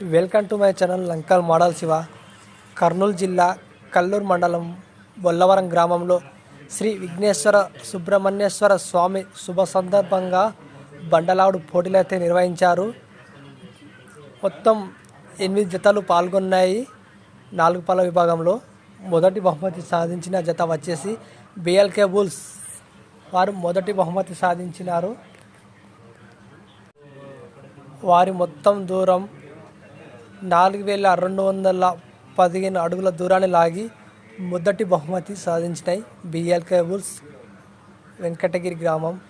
Welcome to my channel Lankal model Shiva. Kurnool జిల్లా కల్లూరు మండలం బొల్లవరం గ్రామంలో శ్రీ విఘ్నేశ్వర సుబ్రహ్మణ్యేశ్వర స్వామి శుభ సందర్భంగా బండలావుడు పోటీలు అయితే నిర్వహించారు. మొత్తం ఎనిమిది జతలు పాల్గొన్నాయి నాలుగు పళ్ళ విభాగంలో. మొదటి బహుమతి సాధించిన జత వచ్చేసి బిఎల్కే బుల్స్. వారు మొదటి బహుమతి సాధించినారు. వారి మొత్తం దూరం నాలుగు వేల రెండు వందల పదిహేను అడుగుల దూరాన్ని లాగి మొదటి బహుమతి సాధించినాయి. బిఎల్ కేబుల్స్ వెంకటగిరి గ్రామం.